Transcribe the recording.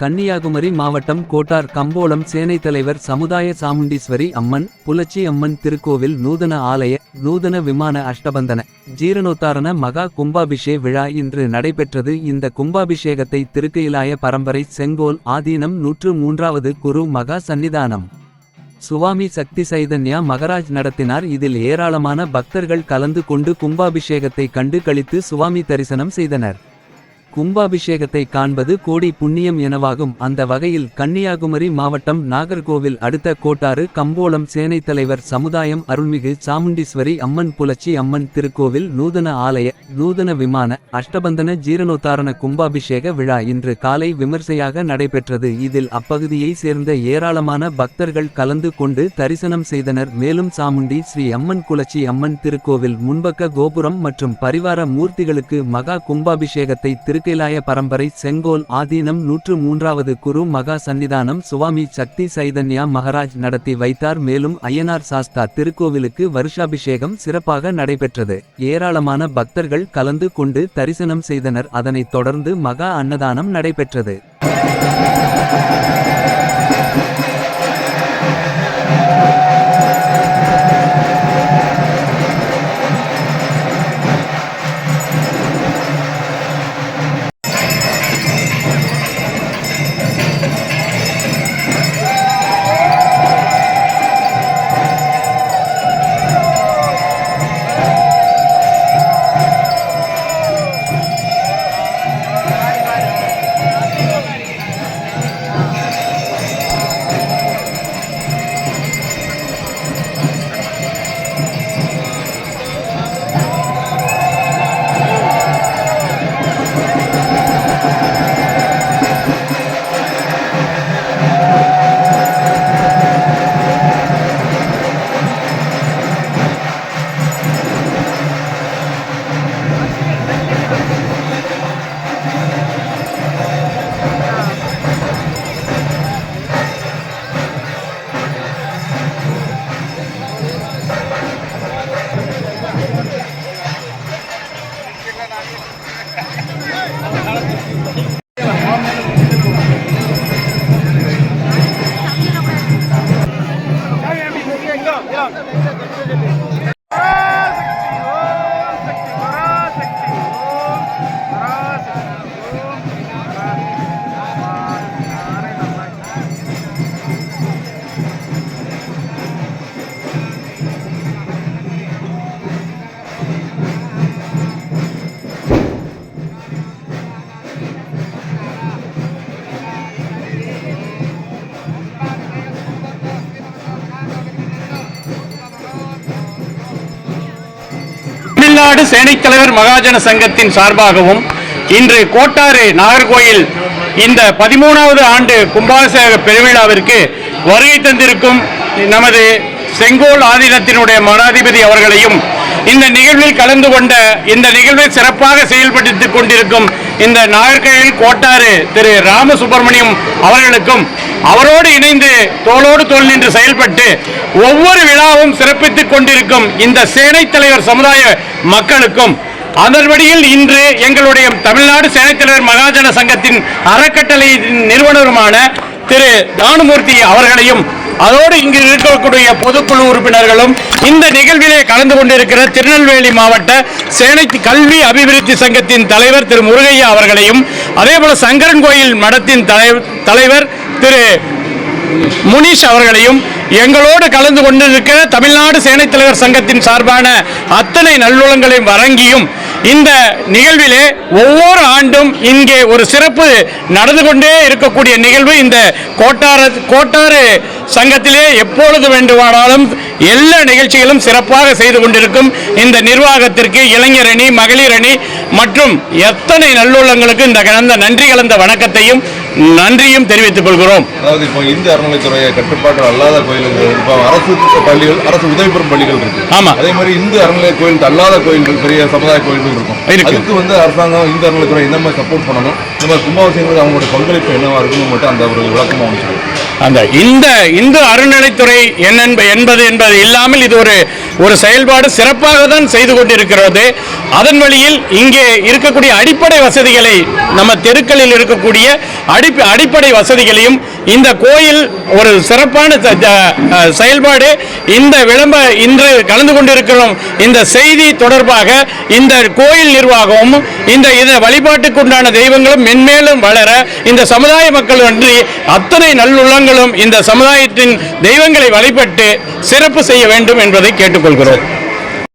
கன்னியாகுமரி மாவட்டம் கோட்டார் கம்போளம் சேனை தலைவர் சமுதாய சாமுண்டீஸ்வரி அம்மன் புலச்சி அம்மன் திருக்கோவில் நூதன ஆலய நூதன விமான அஷ்டபந்தன ஜீரணோத்தாரண மகா கும்பாபிஷே விழா இன்று நடைபெற்றது. இந்த கும்பாபிஷேகத்தை திருக்கையிலாய பரம்பரை செங்கோல் ஆதீனம் நூற்று மூன்றாவது குரு மகா சந்நிதானம் சுவாமி சக்தி சைதன்யா மகராஜ் நடத்தினார். இதில் ஏராளமான பக்தர்கள் கலந்து கொண்டு கும்பாபிஷேகத்தை கண்டு கழித்து சுவாமி தரிசனம் செய்தனர். கும்பாபிஷேகத்தை காண்பது கோடி புண்ணியம் எனவாகும். அந்த வகையில் கன்னியாகுமரி மாவட்டம் நாகர்கோவில் அடுத்த கோட்டாறு கம்போளம் சேனைத் தலைவர் சமுதாயம் அருள்மிகு சாமுண்டீஸ்வரி அம்மன் புலச்சி அம்மன் திருக்கோவில் நூதன ஆலய நூதன விமான அஷ்டபந்தன ஜீரணோத்தாரண கும்பாபிஷேக விழா இன்று காலை விமர்சையாக நடைபெற்றது. இதில் அப்பகுதியை சேர்ந்த ஏராளமான பக்தர்கள் கலந்து கொண்டு தரிசனம் செய்தனர். மேலும் சாமுண்டி ஸ்ரீ அம்மன் குலச்சி அம்மன் திருக்கோவில் முன்பக்க கோபுரம் மற்றும் பரிவார மூர்த்திகளுக்கு மகா கும்பாபிஷேகத்தை திரு திருக்கைலாய பரம்பரை செங்கோல் ஆதீனம் நூற்று மூன்றாவது குரு மகா சன்னிதானம் சுவாமி சக்தி சைதன்யா மகராஜ் நடத்தி வைத்தார். மேலும் ஐயனார் சாஸ்தா திருக்கோவிலுக்கு வருஷாபிஷேகம் சிறப்பாக நடைபெற்றது. ஏராளமான பக்தர்கள் கலந்து கொண்டு தரிசனம் செய்தனர். அதனைத் தொடர்ந்து மகா அன்னதானம் நடைபெற்றது. தமிழ்நாடு சேனைத் தலைவர் மகாஜன சங்கத்தின் சார்பாகவும் இன்று கோட்டாறு நாகர்கோயில் இந்த பதிமூணாவது ஆண்டு கும்பாபிஷேக பெருவிழாவிற்கு வருகை தந்திருக்கும் நமது செங்கோல் ஆதீனத்தினுடைய மடாதிபதி அவர்களையும் இந்த நிகழ்வில் கலந்து கொண்ட இந்த நிகழ்வை சிறப்பாக செயல்படுத்திக் கொண்டிருக்கும் இந்த நாகர்கோயில் கோட்டாறு திரு ராமசுப்பிரமணியம் அவர்களுக்கும் அவரோடு இணைந்து தோளோடு தோல் நின்று செயல்பட்டு ஒவ்வொரு விழாவும் சிறப்பித்துக் கொண்டிருக்கும் இந்த சேனை தலைவர் சமுதாய மக்களுக்கும் அதன்படியில் இன்று எங்களுடைய தமிழ்நாடு சேனைத்தலைவர் மகாஜன சங்கத்தின் அறக்கட்டளை நிறுவனருமான திரு தானுமூர்த்தி அவர்களையும் அதோடு இங்கு இருக்கக்கூடிய பொதுக்குழு உறுப்பினர்களும் இந்த நிகழ்விலே கலந்து கொண்டிருக்கிற திருநெல்வேலி மாவட்ட சேனை கல்வி அபிவிருத்தி சங்கத்தின் தலைவர் திரு முருகையா அவர்களையும் அதேபோல சங்கரன் கோயில் மடத்தின் தலைவர் தலைவர் திரு முனீஷ் அவர்களையும் எங்களோடு கலந்து கொண்டிருக்கிற தமிழ்நாடு சேனைத் தலைவர் சங்கத்தின் சார்பான அத்தனை நல்லுளங்களையும் வழங்கியும் இந்த நிகழ்விலே ஒவ்வொரு ஆண்டும் இங்கே ஒரு சிறப்பு நடந்து கொண்டே இருக்கக்கூடிய நிகழ்வு இந்த கோட்டார கோட்டாறு சங்கத்திலே எப்பொழுது வேண்டுமானாலும் எல்லா நிகழ்ச்சிகளும் சிறப்பாக செய்து கொண்டிருக்கும் இந்த நிர்வாகத்திற்கு இளைஞர் அணி மகளிர் அணி மற்றும் எத்தனை நல்லுள்ளங்களுக்கு இந்த கலந்த நன்றி கலந்த வணக்கத்தையும் நன்றியும் தெரிவித்துக் கொள்கிறோம். அதாவது இப்போ இந்து அறநிலைத்துறையை கட்டுப்பாட்டு அல்லாத கோயில்கள் இப்போ அரசு பள்ளிகள் அரசு உதவி பெறும் பள்ளிகள் இருக்கு. ஆமா. அதே மாதிரி இந்து அறநிலை கோயில் அல்லாத கோயில்கள் பெரிய சமுதாய கோயில்கள் இருக்கும். இருக்கு. அதுக்கு வந்து அரசாங்கம் இந்து அறநிலைத்துறை இந்த மாதிரி சப்போர்ட் பண்ணணும்? இந்த மாதிரி கும்பாபிஷேகங்களுக்கு அவங்களோட பங்களிப்பு என்னவா இருக்குன்னு மட்டும் அந்த ஒரு விளக்கமா வந்து அந்த இந்த இந்து அறநிலைத்துறை என்னென்ப என்பது என்பது இல்லாமல் இது ஒரு ஒரு செயல்பாடு சிறப்பாக தான் செய்து கொண்டிருக்கிறது. அதன் வழியில் இங்கே இருக்கக்கூடிய அடிப்படை வசதிகளை நம்ம தெருக்களில் இருக்கக்கூடிய அடிப்ப அடிப்படை வசதிகளையும் இந்த கோயில் ஒரு சிறப்பான செயல்பாடு. இந்த விளம்ப இன்று கலந்து கொண்டிருக்கிறோம். இந்த செய்தி தொடர்பாக இந்த கோயில் நிர்வாகமும் இந்த இத வழிபாட்டுக்குண்டான தெய்வங்களும் மென்மேலும் வளர இந்த சமுதாய மக்கள் அன்றி அத்தனை நல்லுள்ளங்களும் இந்த சமுதாயத்தின் தெய்வங்களை வழிபட்டு சிறப்பு செய்ய வேண்டும் என்பதை கேட்டுக்கொள்கிறோம்.